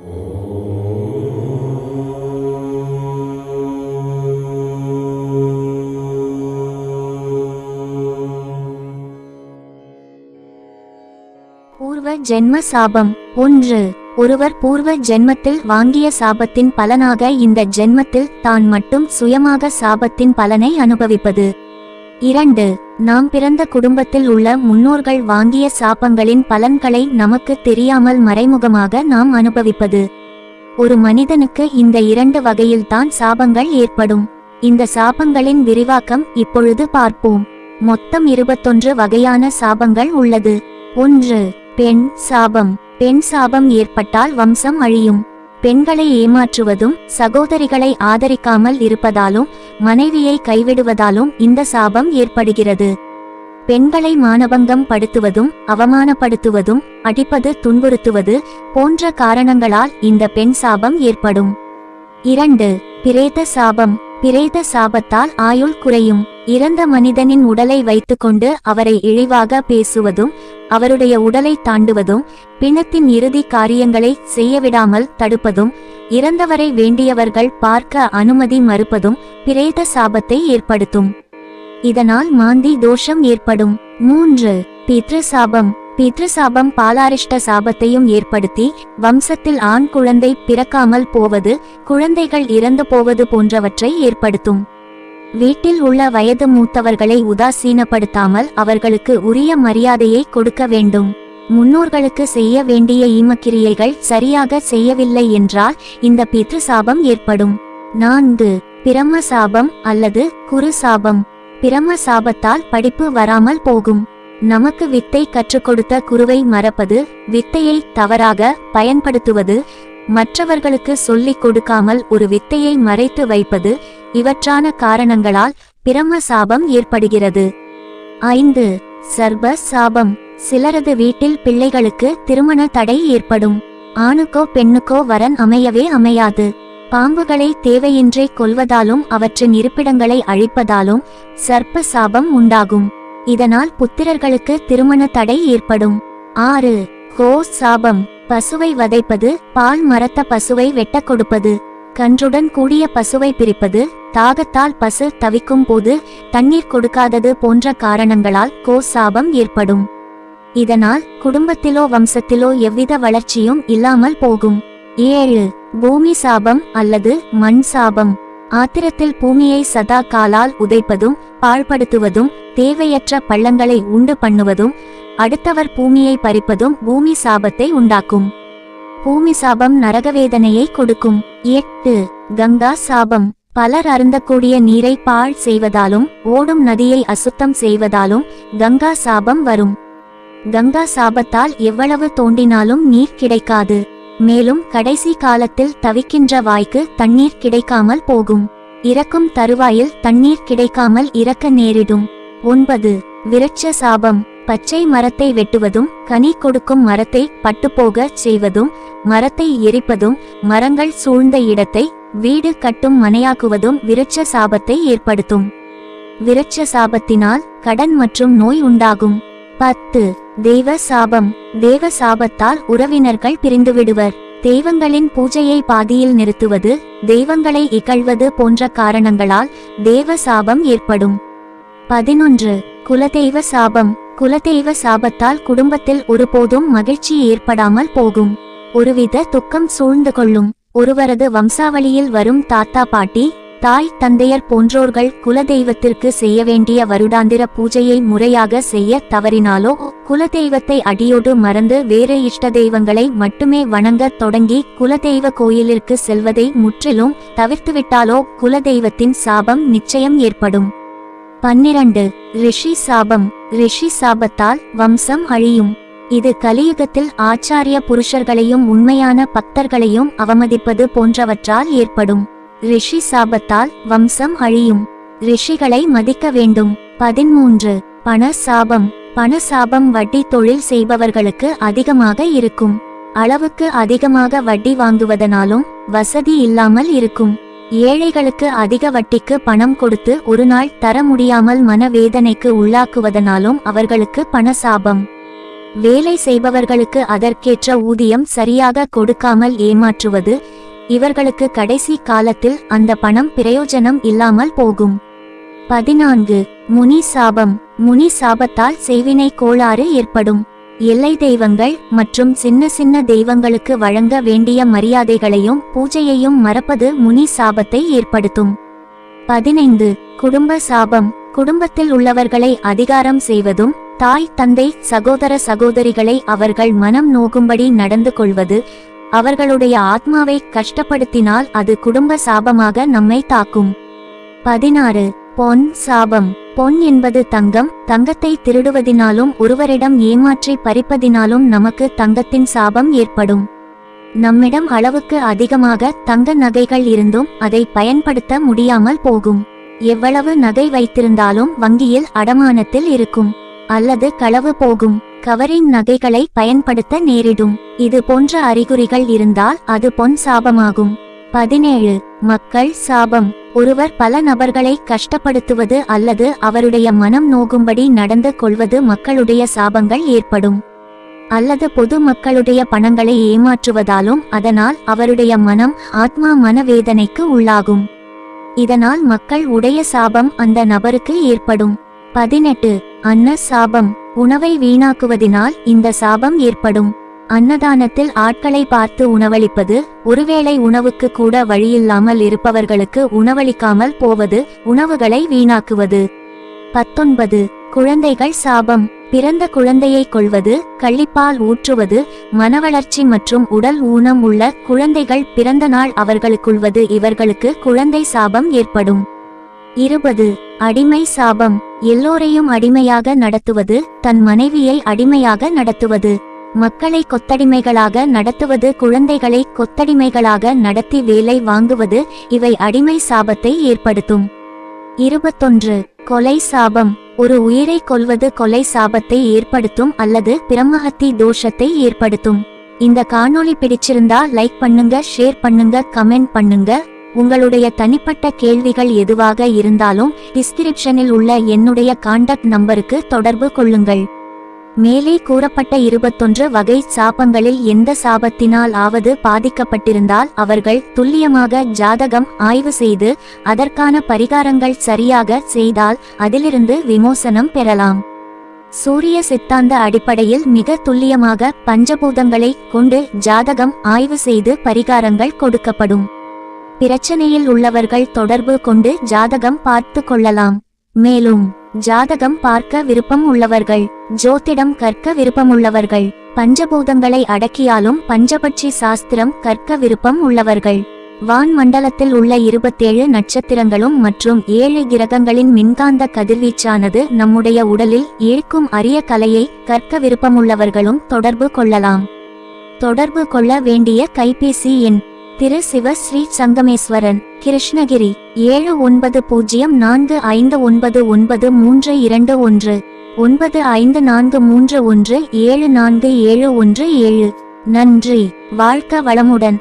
பூர்வ ஜென்ம சாபம் ஒன்று. ஒருவர் பூர்வ ஜென்மத்தில் வாங்கிய சாபத்தின் பலனாக இந்த ஜென்மத்தில் தான் மட்டும் சுயமாக சாபத்தின் பலனை அனுபவிப்பது. இரண்டு நாம் பிறந்த குடும்பத்தில் உள்ள முன்னோர்கள் வாங்கிய சாபங்களின் பலன்களை நமக்கு தெரியாமல் மறைமுகமாக நாம் அனுபவிப்பது. ஒரு மனிதனுக்கு இந்த இரண்டு வகையில்தான் சாபங்கள் ஏற்படும். இந்த சாபங்களின் விரிவாக்கம் இப்பொழுது பார்ப்போம். மொத்தம் இருபத்தொன்று வகையான சாபங்கள் உள்ளது. ஒன்று பெண் சாபம். பெண் சாபம் ஏற்பட்டால் வம்சம் அழியும். பெண்களை ஏமாற்றுவதும் சகோதரிகளை ஆதரிக்காமல் இருப்பதாலும் மனைவியை கைவிடுவதாலும் இந்த சாபம் ஏற்படுகிறது. பெண்களை மானபங்கம் படுத்துவதும் அவமானப்படுத்துவதும் அடிப்பது துன்புறுத்துவது போன்ற காரணங்களால் இந்த பெண் சாபம் ஏற்படும். இரண்டு பிரேத சாபம். பிரேத சாபத்தால் ஆயுள் குறையும். இறந்த மனிதனின் உடலை வைத்துக்கொண்டு அவரை இழிவாக பேசுவதும் அவருடைய உடலை தாண்டுவதும் பிணத்தின் இறுதி காரியங்களை செய்யவிடாமல் தடுப்பதும் இறந்தவரை வேண்டியவர்கள் பார்க்க அனுமதி மறுப்பதும் பிரேத சாபத்தை ஏற்படுத்தும். இதனால் மாந்தி தோஷம் ஏற்படும். மூன்று பித்ரு சாபம் பித்ரு சாபம் பாலாரிஷ்ட சாபத்தையும் ஏற்படுத்தி வம்சத்தில் ஆண் குழந்தை பிறக்காமல் போவது குழந்தைகள் இறந்து போவது போன்றவற்றை ஏற்படுத்தும். வீட்டில் உள்ள வயது மூத்தவர்களை உதாசீனப்படுத்தாமல் அவர்களுக்கு உரிய மரியாதையை கொடுக்க வேண்டும். முன்னோர்களுக்கு செய்ய வேண்டிய ஈமக்கிரியைகள் சரியாக செய்யவில்லை என்றால் இந்த பித்ரு சாபம் ஏற்படும். நான்கு பிரம சாபம் அல்லது குரு சாபம் பிரம சாபத்தால் படிப்பு வராமல் போகும். நமக்கு வித்தை கற்றுக் கொடுத்த குருவை மறப்பது வித்தையை தவறாக பயன்படுத்துவது மற்றவர்களுக்கு சொல்லிக் கொடுக்காமல் ஒரு வித்தையை மறைத்து வைப்பது இவற்றான காரணங்களால் பிரம சாபம் ஏற்படுகிறது. ஐந்து. சர்ப சாபம். சிலரது வீட்டில் பிள்ளைகளுக்கு திருமண தடை ஏற்படும். ஆணுக்கோ பெண்ணுக்கோ வரன் அமையவே அமையாது. பாம்புகளை தேவையின்றி கொல்வதாலும் அவற்றின் இருப்பிடங்களை அழிப்பதாலும் சர்ப்ப சாபம் உண்டாகும். இதனால் புத்திரர்களுக்கு திருமண தடை ஏற்படும். ஆறு. கோ சாபம் பசுவை வதைப்பது பால் மரத்த பசுவை வெட்டக் கொடுப்பது கன்றுடன் கூடிய பசுவை பிரிப்பது தாகத்தால் பசு தவிக்கும் போது தண்ணீர் கொடுக்காதது போன்ற காரணங்களால் கோ சாபம் ஏற்படும். இதனால் குடும்பத்திலோ வம்சத்திலோ எவ்வித வளர்ச்சியும் இல்லாமல் போகும். ஏழு பூமி சாபம் அல்லது மண் சாபம். ஆத்திரத்தில் பூமியை சதா காலால் உதைப்பதும் பாழ்படுத்துவதும் தேவையற்ற பள்ளங்களை உண்டு பண்ணுவதும் அடுத்தவர் பூமியை பறிப்பதும் பூமி சாபத்தை உண்டாக்கும். பூமி சாபம் நரகவேதனையை கொடுக்கும். எட்டு. கங்கா சாபம். பலர் அருந்தக்கூடிய நீரை பாழ் செய்வதாலும் ஓடும் நதியை அசுத்தம் செய்வதாலும் கங்கா சாபம் வரும். கங்கா சாபத்தால் எவ்வளவு தோண்டினாலும் நீர் கிடைக்காது. மேலும் கடைசி காலத்தில் தவிக்கின்ற வாய்க்கு தண்ணீர் கிடைக்காமல் போகும். இறக்கும் தருவாயில் தண்ணீர் கிடைக்காமல் இறக்க நேரிடும். ஒன்பது. விருட்ச சாபம். பச்சை மரத்தை வெட்டுவதும் கனி கொடுக்கும் மரத்தை பட்டுப்போகச் செய்வதும் மரத்தை எரிப்பதும் மரங்கள் சூழ்ந்த இடத்தை வீடு கட்டும் மனையாக்குவதும் விருட்ச சாபத்தை ஏற்படுத்தும். விருட்ச சாபத்தினால் கடன் மற்றும் நோய் உண்டாகும். பத்து தெய்வ சாபம். தேவ சாபத்தால் உறவினர்கள் பிரிந்துவிடுவர். தெய்வங்களின் பூஜையை பாதியில் நிறுத்துவது தெய்வங்களை இகழ்வது போன்ற காரணங்களால் தேவ சாபம் ஏற்படும். பதினொன்று குலதெய்வ சாபம். குலதெய்வ சாபத்தால் குடும்பத்தில் ஒருபோதும் மகிழ்ச்சி ஏற்படாமல் போகும். ஒருவித துக்கம் சூழ்ந்து கொள்ளும். ஒருவரது வம்சாவளியில் வரும் தாத்தா பாட்டி தாய் தந்தையர் போன்றோர்கள் குலதெய்வத்திற்கு செய்ய வேண்டிய வருடாந்திர பூஜையை முறையாக செய்ய தவறினாலோ குலதெய்வத்தை அடியோடு மறந்து வேறு இஷ்ட தெய்வங்களை மட்டுமே வணங்கத் தொடங்கி குலதெய்வ கோயிலிற்கு செல்வதை முற்றிலும் தவிர்த்துவிட்டாலோ குலதெய்வத்தின் சாபம் நிச்சயம் ஏற்படும். பன்னிரண்டு. ரிஷி சாபம். ரிஷி சாபத்தால் வம்சம் அழியும். இது கலியுகத்தில் ஆச்சாரிய புருஷர்களையும் உண்மையான பக்தர்களையும் அவமதிப்பது போன்றவற்றால் ஏற்படும். ரிஷி சாபத்தால் வம்சம் அழியும். ரிஷிகளை மதிக்க வேண்டும். பதிமூன்று பண சாபம். பண சாபம் வட்டி தொழில் செய்பவர்களுக்கு அதிகமாக இருக்கும். அளவுக்கு அதிகமாக வட்டி வாங்குவதனாலும் வசதி இல்லாமல் இருக்கும். ஏழைகளுக்கு அதிக வட்டிக்கு பணம் கொடுத்து ஒரு நாள் தர முடியாமல் மனவேதனைக்கு உள்ளாக்குவதனாலும் அவர்களுக்கு பண சாபம் வேலை செய்பவர்களுக்கு அதற்கேற்ற ஊதியம் சரியாக கொடுக்காமல் ஏமாற்றுவது இவர்களுக்கு கடைசி காலத்தில் அந்த பணம் பிரயோஜனம் இல்லாமல் போகும். பதினான்கு. முனி சாபம். முனி சாபத்தால் செய்வினை கோளாறு ஏற்படும். எல்லை தெய்வங்கள் மற்றும் சின்ன சின்ன தெய்வங்களுக்கு வழங்க வேண்டிய மரியாதைகளையும் பூஜையையும் மறப்பது முனி சாபத்தை ஏற்படுத்தும். பதினைந்து. குடும்ப சாபம். குடும்பத்தில் உள்ளவர்களை அதிகாரம் செய்வதும் தாய் தந்தை சகோதர சகோதரிகளை அவர்கள் மனம் நோகும்படி நடந்து கொள்வது அவர்களுடைய ஆத்மாவை கஷ்டப்படுத்தினால் அது குடும்ப சாபமாக நம்மை தாக்கும். பதினாறு. பொன் சாபம். பொன் என்பது தங்கம். தங்கத்தை திருடுவதினாலும் ஒருவரிடம் ஏமாற்றி பறிப்பதினாலும் நமக்கு தங்கத்தின் சாபம் ஏற்படும். நம்மிடம் அளவுக்கு அதிகமாக தங்க நகைகள் இருந்தும் அதை பயன்படுத்த முடியாமல் போகும். எவ்வளவு நகை வைத்திருந்தாலும் வங்கியில் அடமானத்தில் இருக்கும். அல்லது களவு போகும். கவரின் நகைகளை பயன்படுத்த நேரிடும். இது போன்ற அறிகுறிகள் இருந்தால் அது பொன் சாபமாகும். பதினேழு. மக்கள் சாபம். ஒருவர் பல நபர்களை கஷ்டப்படுத்துவது அல்லது அவருடைய மனம் நோகும்படி நடந்து கொள்வது மக்களுடைய சாபங்கள் ஏற்படும். அல்லது பொது மக்களுடைய பணங்களை ஏமாற்றுவதாலும் அதனால் அவருடைய மனம் ஆத்மா மனவேதனைக்கு உள்ளாகும். இதனால் மக்கள் உடைய சாபம் அந்த நபருக்கு ஏற்படும். பதினெட்டு. அன்ன சாபம். உணவை வீணாக்குவதினால் இந்த சாபம் ஏற்படும். அன்னதானத்தில் ஆட்களை பார்த்து உணவளிப்பது ஒருவேளை உணவுக்கு கூட வழியில்லாமல் இருப்பவர்களுக்கு உணவளிக்காமல் போவது உணவுகளை வீணாக்குவது. பத்தொன்பது. குழந்தைகள் சாபம். பிறந்த குழந்தையை கொள்வது கள்ளிப்பால் ஊற்றுவது மனவளர்ச்சி மற்றும் உடல் ஊனம் உள்ள குழந்தைகள் பிறந்த நாள் அவர்களுக்குள்வது இவர்களுக்கு குழந்தை சாபம் ஏற்படும். இருபது. அடிமை சாபம். எல்லோரையும் அடிமையாக நடத்துவது தன் மனைவியை அடிமையாக நடத்துவது. மக்களை கொத்தடிமைகளாக நடத்துவது குழந்தைகளை கொத்தடிமைகளாக நடத்தி வேலை வாங்குவது இவை அடிமை சாபத்தை ஏற்படுத்தும். இருபத்தொன்று. கொலை சாபம். ஒரு உயிரை கொல்வது கொலை சாபத்தை ஏற்படுத்தும் அல்லது பிரம்மஹத்தி தோஷத்தை ஏற்படுத்தும். இந்த காணொளி பிடிச்சிருந்தா லைக் பண்ணுங்க ஷேர் பண்ணுங்க கமெண்ட் பண்ணுங்க. உங்களுடைய தனிப்பட்ட கேள்விகள் எதுவாக இருந்தாலும் டிஸ்கிரிப்ஷனில் உள்ள என்னுடைய காண்டாக்ட் நம்பருக்கு தொடர்பு கொள்ளுங்கள். மேலே கூறப்பட்ட இருபத்தொன்று வகை சாபங்களில் எந்த சாபத்தினால் ஆவது பாதிக்கப்பட்டிருந்தால் அவர்கள் துல்லியமாக ஜாதகம் ஆய்வு செய்து அதற்கான பரிகாரங்கள் சரியாக செய்தால் அதிலிருந்து விமோசனம் பெறலாம். சூரிய சித்தாந்த அடிப்படையில் மிக துல்லியமாக பஞ்சபூதங்களை கொண்டு ஜாதகம் ஆய்வு செய்து பரிகாரங்கள் கொடுக்கப்படும். பிரச்சனையில் உள்ளவர்கள் தொடர்பு கொண்டு ஜாதகம் பார்த்து கொள்ளலாம். மேலும் ஜாதகம் பார்க்க விருப்பம் உள்ளவர்கள் ஜோதிடம் கற்க விருப்பமுள்ளவர்கள் பஞ்சபூதங்களை அடக்கியாலும் பஞ்சபட்சி சாஸ்திரம் கற்க விருப்பம் உள்ளவர்கள். வான் மண்டலத்தில் உள்ள இருபத்தேழு நட்சத்திரங்களும் மற்றும் ஏழு கிரகங்களின் மின்காந்த கதிர்வீச்சானது நம்முடைய உடலில் ஏற்கும் அரிய கலையை கற்க விருப்பமுள்ளவர்களும் தொடர்பு கொள்ளலாம். தொடர்பு கொள்ள வேண்டிய கைபேசி எண் திரு சிவ ஸ்ரீ சங்கமேஸ்வரன் கிருஷ்ணகிரி ஏழு ஒன்பது பூஜ்ஜியம் நான்கு ஐந்து ஒன்பது ஒன்பது மூன்று இரண்டு ஒன்று ஒன்பது ஐந்து நான்கு மூன்று ஒன்று ஏழு நான்கு ஏழு ஒன்று ஏழு. நன்றி. வாழ்க்க வளமுடன்.